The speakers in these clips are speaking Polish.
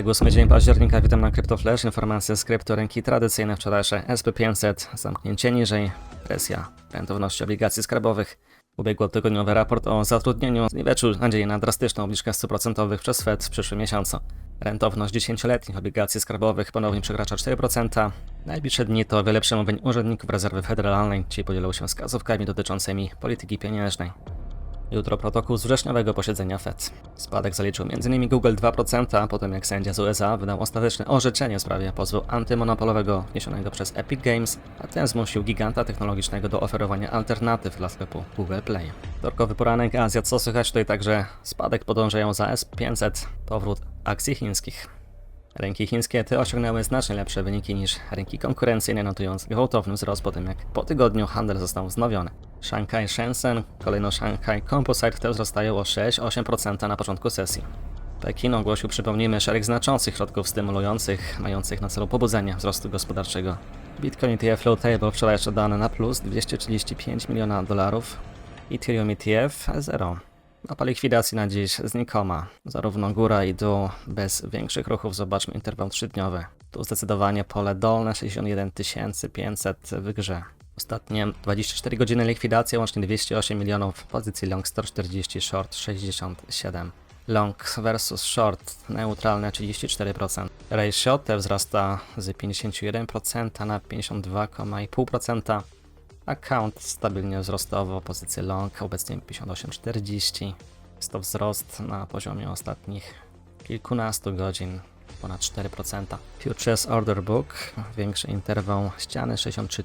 Wtorek, 8 dzień października, witam na CryptoFlash. Informacje z kryptorynki tradycyjne, wczorajsze SP500, zamknięcie niżej, presja rentowności obligacji skarbowych. Ubiegłotygodniowy raport o zatrudnieniu zniweczył nadzieję na drastyczną obniżkę stóp procentowych przez Fed w przyszłym miesiącu. Rentowność 10-letnich obligacji skarbowych ponownie przekracza 4%. Najbliższe dni to wiele przemówień urzędników rezerwy federalnej, ci podzielą się wskazówkami dotyczącymi polityki pieniężnej. Jutro protokół z wrześniowego posiedzenia Fed. Spadek zaliczył m.in. Google 2%, po tym jak sędzia z USA wydał ostateczne orzeczenie w sprawie pozwu antymonopolowego wniesionego przez Epic Games, a ten zmusił giganta technologicznego do oferowania alternatyw dla sklepu Google Play. Wtorkowy poranek Azja, co słychać tutaj także spadek podążają za S500, powrót akcji chińskich. Rynki chińskie te osiągnęły znacznie lepsze wyniki niż rynki konkurencyjne, notując gwałtowny wzrost po tym, jak po tygodniu handel został wznowiony. Shanghai Shenzhen, kolejno Shanghai Composite te wzrastają o 6-8% na początku sesji. Pekin ogłosił, przypomnijmy, szereg znaczących środków stymulujących, mających na celu pobudzenie wzrostu gospodarczego. Bitcoin ETF Low Table wczoraj jeszcze dane na plus 235 miliona dolarów, Ethereum ETF 0. Mapa likwidacji na dziś znikoma. Zarówno góra i dół bez większych ruchów. Zobaczmy interwał 3-dniowy. Tu zdecydowanie pole dolne 61 500 w grze. Ostatnie 24 godziny likwidacja, łącznie 208 milionów pozycji long 140, short 67. Long versus short neutralne 34%. Ratio te wzrasta z 51% na 52,5%. Account stabilnie wzrostowo, pozycję long obecnie 58,40. Jest to wzrost na poziomie ostatnich kilkunastu godzin, ponad 4%. Futures Order Book, większy interwał ściany 63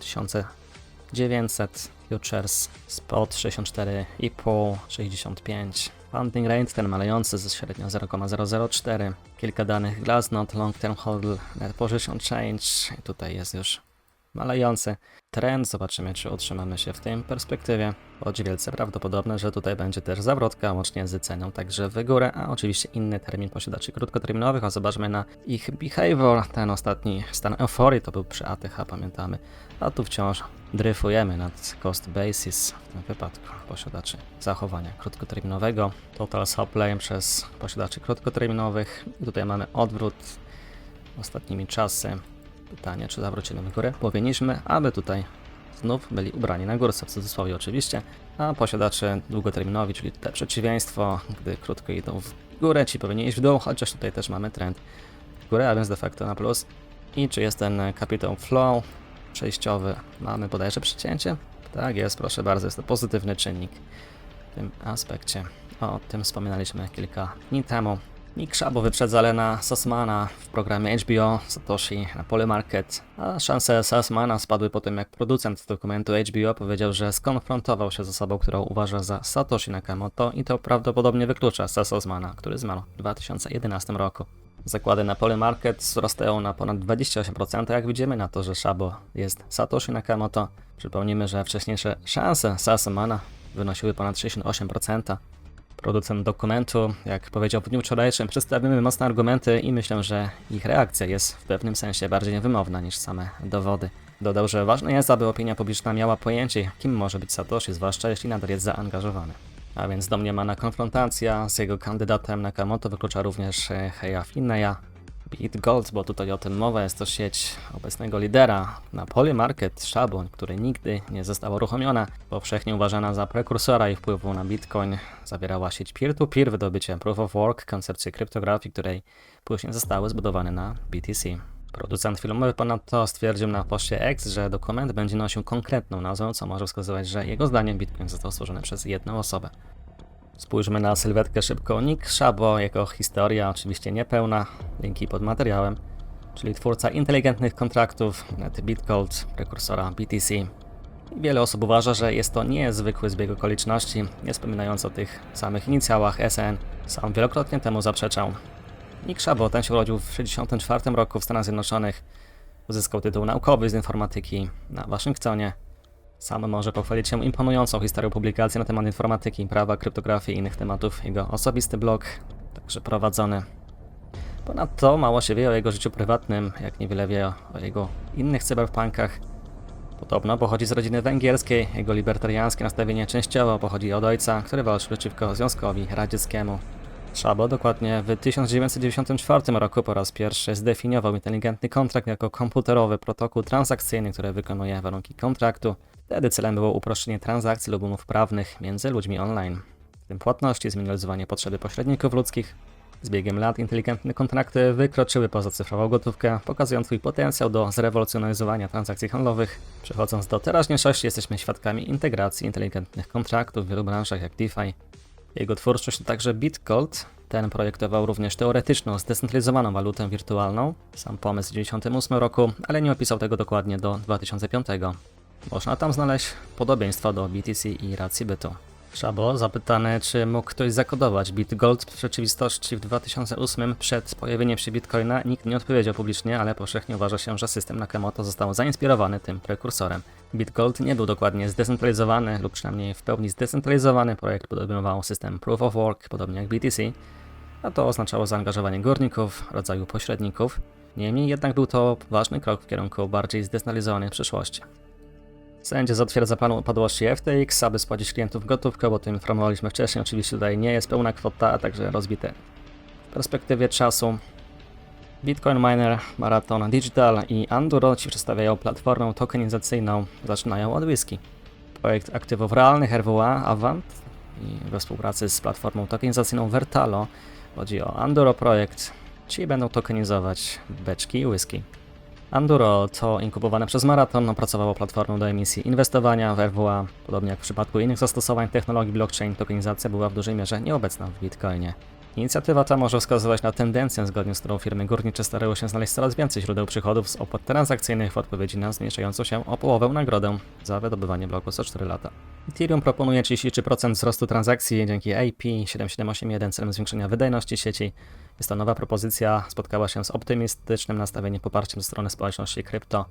900, Futures Spot 64,5, 65. Funding rate ten malejący ze średnio 0,004. Kilka danych Glassnode, Long Term Hold, Net Position Change. I tutaj jest już malejący trend. Zobaczymy, czy utrzymamy się w tym perspektywie. Choć wielce prawdopodobne, że tutaj będzie też zawrotka, łącznie z ceną także w górę, a oczywiście inny termin posiadaczy krótkoterminowych, a zobaczmy na ich behavior. Ten ostatni stan euforii to był przy ATH, pamiętamy. A tu wciąż dryfujemy nad cost basis w tym wypadku posiadaczy zachowania krótkoterminowego. Total supply przez posiadaczy krótkoterminowych. Tutaj mamy odwrót ostatnimi czasy. Pytanie, czy zawrócimy w górę? Powinniśmy, aby tutaj znów byli ubrani na górce, w cudzysłowie oczywiście, a posiadacze długoterminowi, czyli te przeciwieństwo, gdy krótko idą w górę, ci powinni iść w dół, chociaż tutaj też mamy trend w górę, a więc de facto na plus. I czy jest ten capital flow przejściowy? Mamy bodajże przecięcie? Tak jest, proszę bardzo, jest to pozytywny czynnik w tym aspekcie. O tym wspominaliśmy kilka dni temu. Nick Szabo wyprzedza Lena Sassmana w programie HBO Satoshi na Polymarket, a szanse Sassmana spadły po tym, jak producent dokumentu HBO powiedział, że skonfrontował się z osobą, którą uważa za Satoshi Nakamoto i to prawdopodobnie wyklucza Sassmana, który zmarł w 2011 roku. Zakłady na Polymarket wzrastają na ponad 28%, jak widzimy na to, że Szabo jest Satoshi Nakamoto. Przypomnijmy, że wcześniejsze szanse Sassmana wynosiły ponad 68%. Producent dokumentu, jak powiedział w dniu wczorajszym, przedstawimy mocne argumenty i myślę, że ich reakcja jest w pewnym sensie bardziej wymowna niż same dowody. Dodał, że ważne jest, aby opinia publiczna miała pojęcie, kim może być Satoshi, zwłaszcza jeśli nadal jest zaangażowany. A więc domniemana konfrontacja z jego kandydatem Nakamoto wyklucza również Heya Finneya, Beat Gold, bo tutaj o tym mowa, jest to sieć obecnego lidera na Polymarket Szaboń, który nigdy nie została uruchomiona. Powszechnie uważana za prekursora i wpływu na Bitcoin, zawierała sieć peer-to-peer wydobycie Proof of Work, koncepcję kryptografii, której później zostały zbudowane na BTC. Producent filmowy ponadto stwierdził na poście X, że dokument będzie nosił konkretną nazwę, co może wskazywać, że jego zdaniem Bitcoin został stworzony przez jedną osobę. Spójrzmy na sylwetkę szybko. Nick Szabo, jego historia oczywiście niepełna, linki pod materiałem, czyli twórca inteligentnych kontraktów, NetBitGold, prekursora BTC. Wiele osób uważa, że jest to niezwykły zbieg okoliczności, nie wspominając o tych samych inicjałach SN. Sam wielokrotnie temu zaprzeczał. Nick Szabo, ten się urodził w 1964 roku w Stanach Zjednoczonych. Uzyskał tytuł naukowy z informatyki na Waszyngtonie. Sam może pochwalić się imponującą historią publikacji na temat informatyki, prawa, kryptografii i innych tematów. Jego osobisty blog, także prowadzony. Ponadto mało się wie o jego życiu prywatnym, jak niewiele wie o jego innych cyberpunkach. Podobno pochodzi z rodziny węgierskiej, jego libertariańskie nastawienie częściowo pochodzi od ojca, który walczył przeciwko Związkowi Radzieckiemu. Szabo dokładnie w 1994 roku po raz pierwszy zdefiniował inteligentny kontrakt jako komputerowy protokół transakcyjny, który wykonuje warunki kontraktu. Wtedy celem było uproszczenie transakcji lub umów prawnych między ludźmi online. W tym płatności, zminimalizowanie potrzeby pośredników ludzkich. Z biegiem lat inteligentne kontrakty wykroczyły poza cyfrową gotówkę, pokazując swój potencjał do zrewolucjonizowania transakcji handlowych. Przechodząc do teraźniejszości, jesteśmy świadkami integracji inteligentnych kontraktów w wielu branżach jak DeFi, jego twórczość to także BitGold. Ten projektował również teoretyczną, zdecentralizowaną walutę wirtualną. Sam pomysł w 1998 roku, ale nie opisał tego dokładnie do 2005. Można tam znaleźć podobieństwa do BTC i racji bytu. Szabo zapytany, czy mógł ktoś zakodować BitGold w rzeczywistości w 2008 przed pojawieniem się Bitcoina, nikt nie odpowiedział publicznie, ale powszechnie uważa się, że system Nakamoto został zainspirowany tym prekursorem. BitGold nie był dokładnie zdecentralizowany, lub przynajmniej w pełni zdecentralizowany. Projekt podobnował system Proof of Work, podobnie jak BTC, a to oznaczało zaangażowanie górników, rodzaju pośredników. Niemniej jednak był to ważny krok w kierunku bardziej zdecentralizowanej przyszłości. Sędzia zatwierdza plan upadłości FTX, aby spłacić klientów gotówkę, bo o tym informowaliśmy wcześniej. Oczywiście tutaj nie jest pełna kwota, a także rozbite. W perspektywie czasu Bitcoin Miner, Marathon Digital i Anduro ci przedstawiają platformę tokenizacyjną. Zaczynają od whisky. Projekt aktywów realnych RWA Avant i we współpracy z platformą tokenizacyjną Vertalo chodzi o Anduro projekt. Ci będą tokenizować beczki i whisky. Anduro to inkubowane przez Marathon opracowało platformę do emisji inwestowania w RWA. Podobnie jak w przypadku innych zastosowań technologii blockchain, tokenizacja była w dużej mierze nieobecna w Bitcoinie. Inicjatywa ta może wskazywać na tendencję, zgodnie z którą firmy górnicze starały się znaleźć coraz więcej źródeł przychodów z opłat transakcyjnych w odpowiedzi na zmniejszającą się o połowę nagrodę za wydobywanie bloku co 4 lata. Ethereum proponuje 33% wzrostu transakcji dzięki AP 7781 celem zwiększenia wydajności sieci. Jest to nowa propozycja, spotkała się z optymistycznym nastawieniem poparciem ze strony społeczności krypto.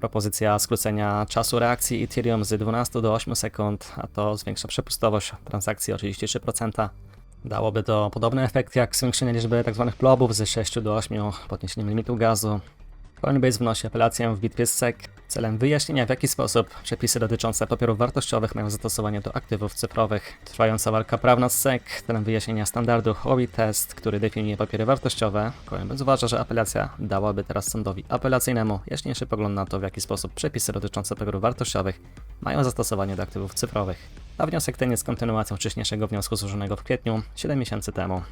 Propozycja skrócenia czasu reakcji Ethereum z 12 do 8 sekund, a to zwiększa przepustowość transakcji o 33%. Dałoby to podobny efekt jak zwiększenie liczby tzw. blobów z 6 do 8, podniesieniem limitu gazu. Coinbase wnosi apelację w bitwie z SEC celem wyjaśnienia w jaki sposób przepisy dotyczące papierów wartościowych mają zastosowanie do aktywów cyfrowych. Trwająca walka prawna z SEC celem wyjaśnienia standardu Howey Test, który definiuje papiery wartościowe. Coinbase uważa, że apelacja dałaby teraz sądowi apelacyjnemu jaśniejszy pogląd na to w jaki sposób przepisy dotyczące papierów wartościowych mają zastosowanie do aktywów cyfrowych. A wniosek ten jest kontynuacją wcześniejszego wniosku złożonego w kwietniu 7 miesięcy temu.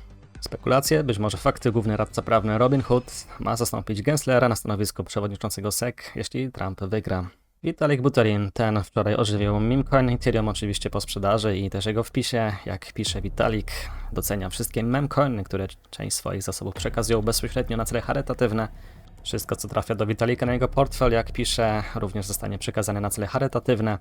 Spekulacje, być może fakty, główny radca prawny Robin Hood ma zastąpić Genslera na stanowisku przewodniczącego SEC, jeśli Trump wygra. Vitalik Buterin, ten wczoraj ożywił memcoin Ethereum oczywiście po sprzedaży i też jego wpisie. Jak pisze Vitalik, docenia wszystkie memcoiny, które część swoich zasobów przekazują bezpośrednio na cele charytatywne. Wszystko, co trafia do Vitalika na jego portfel, jak pisze, również zostanie przekazane na cele charytatywne.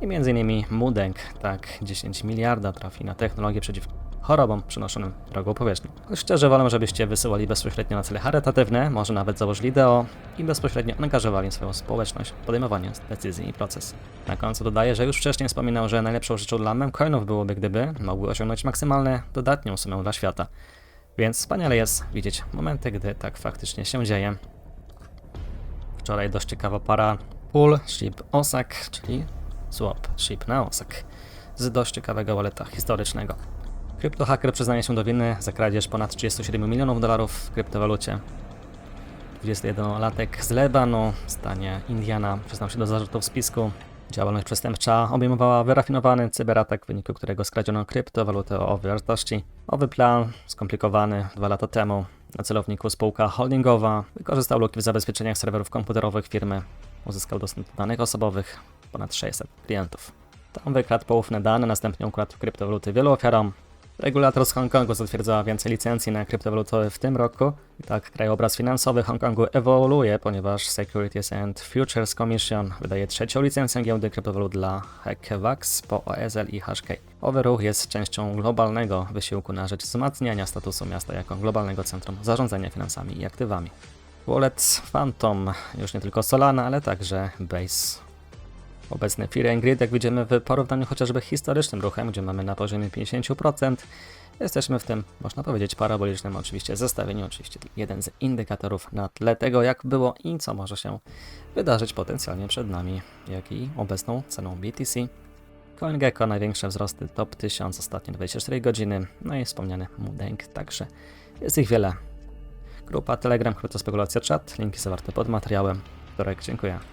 I m.in. Mudeng, tak, 10 miliarda trafi na technologię przeciw chorobom przynoszonym drogą powierzchnią. Szczerze wolę, żebyście wysyłali bezpośrednio na cele charytatywne, może nawet założyli DO i bezpośrednio angażowali swoją społeczność w podejmowanie decyzji i proces. Na końcu dodaję, że już wcześniej wspominał, że najlepszą rzeczą dla memcoinów byłoby, gdyby mogły osiągnąć maksymalne dodatnią sumę dla świata. Więc wspaniale jest widzieć momenty, gdy tak faktycznie się dzieje. Wczoraj dość ciekawa para Pool Ship Osak, czyli swap Ship na Osak z dość ciekawego waleta historycznego. Kryptohaker przyznaje się do winy za kradzież ponad 37 milionów dolarów w kryptowalucie. 21-latek z Lebanu, stanie Indiana, przyznał się do zarzutów spisku. Działalność przestępcza obejmowała wyrafinowany cyberatak, w wyniku którego skradziono kryptowalutę o wartości. Owy plan, skomplikowany dwa lata temu, na celowniku spółka holdingowa, wykorzystał luki w zabezpieczeniach serwerów komputerowych firmy. Uzyskał dostęp do danych osobowych ponad 600 klientów. Tam wykradł poufne dane, następnie ukradł kryptowaluty wielu ofiarom, Regulator z Hongkongu zatwierdzała więcej licencji na kryptowaluty w tym roku. I tak krajobraz finansowy Hongkongu ewoluuje, ponieważ Securities and Futures Commission wydaje trzecią licencję giełdy kryptowalut dla Hackevax po OSL i HK. Owy ruch jest częścią globalnego wysiłku na rzecz wzmacniania statusu miasta jako globalnego centrum zarządzania finansami i aktywami. Wallet Phantom, już nie tylko Solana, ale także Base Obecny and Grid, jak widzimy w porównaniu chociażby historycznym ruchem, gdzie mamy na poziomie 50%, jesteśmy w tym, można powiedzieć, parabolicznym oczywiście zestawieniu, oczywiście jeden z indykatorów na tle tego, jak było i co może się wydarzyć potencjalnie przed nami, jak i obecną ceną BTC. CoinGecko największe wzrosty top 1000 ostatnie 24 godziny, no i wspomniany Mudeng, także jest ich wiele. Grupa Telegram, Kryptospekulacja Chat, linki zawarte pod materiałem. Wtorek, dziękuję.